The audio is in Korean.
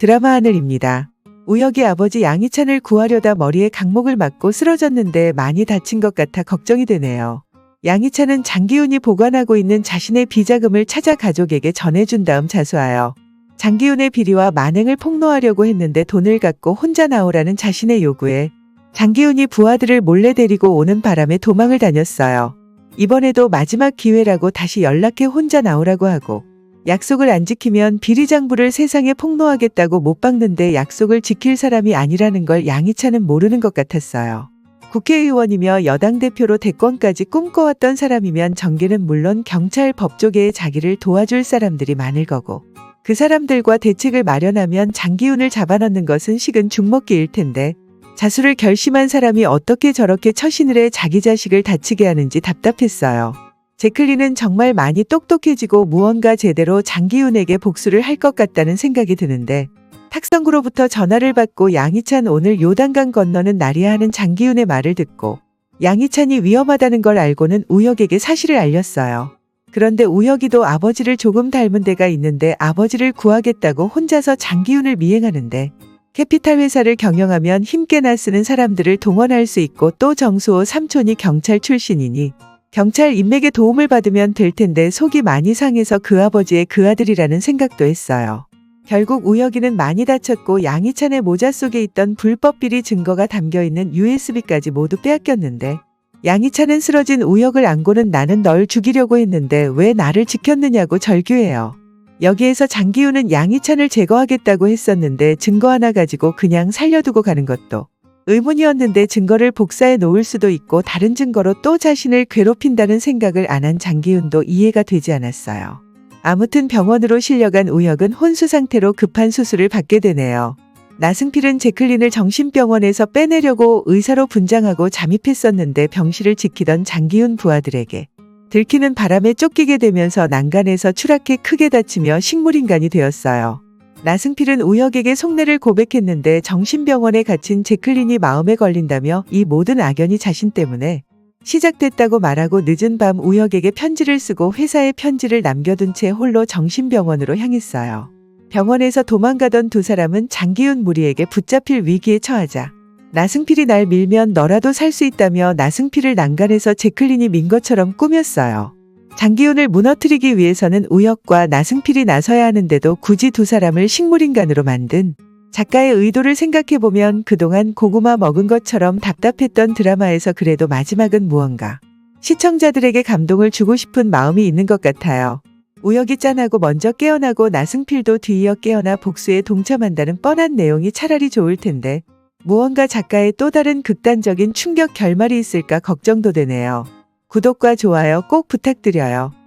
드라마 하늘입니다. 우혁이 아버지 양희찬을 구하려다 머리에 강목을 맞고 쓰러졌는데 많이 다친 것 같아 걱정이 되네요. 양희찬은 장기훈이 보관하고 있는 자신의 비자금을 찾아 가족에게 전해준 다음 자수하여 장기훈의 비리와 만행을 폭로하려고 했는데 돈을 갖고 혼자 나오라는 자신의 요구에 장기훈이 부하들을 몰래 데리고 오는 바람에 도망을 다녔어요. 이번에도 마지막 기회라고 다시 연락해 혼자 나오라고 하고 약속을 안 지키면 비리장부를 세상에 폭로하겠다고 못 박는데 약속을 지킬 사람이 아니라는 걸 양희찬은 모르는 것 같았어요. 국회의원이며 여당 대표로 대권까지 꿈꿔왔던 사람이면 정계는 물론 경찰 법조계에 자기를 도와줄 사람들이 많을 거고 그 사람들과 대책을 마련하면 장기훈을 잡아넣는 것은 식은 죽먹기일 텐데 자수를 결심한 사람이 어떻게 저렇게 처신을 해 자기 자식을 다치게 하는지 답답했어요. 제클린은 정말 많이 똑똑해지고 무언가 제대로 장기훈에게 복수를 할 것 같다는 생각이 드는데 탁성구로부터 전화를 받고 양희찬 오늘 요단강 건너는 날이야 하는 장기훈의 말을 듣고 양희찬이 위험하다는 걸 알고는 우혁에게 사실을 알렸어요. 그런데 우혁이도 아버지를 조금 닮은 데가 있는데 아버지를 구하겠다고 혼자서 장기훈을 미행하는데 캐피탈 회사를 경영하면 힘께나 쓰는 사람들을 동원할 수 있고 또 정수호 삼촌이 경찰 출신이니 경찰 인맥의 도움을 받으면 될 텐데 속이 많이 상해서 그 아버지의 그 아들이라는 생각도 했어요. 결국 우혁이는 많이 다쳤고 양희찬의 모자 속에 있던 불법 비리 증거가 담겨 있는 USB까지 모두 빼앗겼는데 양희찬은 쓰러진 우혁을 안고는 나는 널 죽이려고 했는데 왜 나를 지켰느냐고 절규해요. 여기에서 장기훈은 양희찬을 제거하겠다고 했었는데 증거 하나 가지고 그냥 살려두고 가는 것도 의문이었는데 증거를 복사해 놓을 수도 있고 다른 증거로 또 자신을 괴롭힌다는 생각을 안 한 장기훈도 이해가 되지 않았어요. 아무튼 병원으로 실려간 우혁은 혼수 상태로 급한 수술을 받게 되네요. 나승필은 제클린을 정신병원에서 빼내려고 의사로 분장하고 잠입했었는데 병실을 지키던 장기훈 부하들에게 들키는 바람에 쫓기게 되면서 난간에서 추락해 크게 다치며 식물인간이 되었어요. 나승필은 우혁에게 속내를 고백했는데 정신병원에 갇힌 제클린이 마음에 걸린다며 이 모든 악연이 자신 때문에 시작됐다고 말하고 늦은 밤 우혁에게 편지를 쓰고 회사에 편지를 남겨둔 채 홀로 정신병원으로 향했어요. 병원에서 도망가던 두 사람은 장기훈 무리에게 붙잡힐 위기에 처하자 나승필이 날 밀면 너라도 살 수 있다며 나승필을 난간에서 제클린이 민 것처럼 꾸몄어요. 장기훈을 무너뜨리기 위해서는 우혁과 나승필이 나서야 하는데도 굳이 두 사람을 식물인간으로 만든 작가의 의도를 생각해보면 그동안 고구마 먹은 것처럼 답답했던 드라마에서 그래도 마지막은 무언가 시청자들에게 감동을 주고 싶은 마음이 있는 것 같아요. 우혁이 짠하고 먼저 깨어나고 나승필도 뒤이어 깨어나 복수에 동참한다는 뻔한 내용이 차라리 좋을 텐데 무언가 작가의 또 다른 극단적인 충격 결말이 있을까 걱정도 되네요. 구독과 좋아요 꼭 부탁드려요.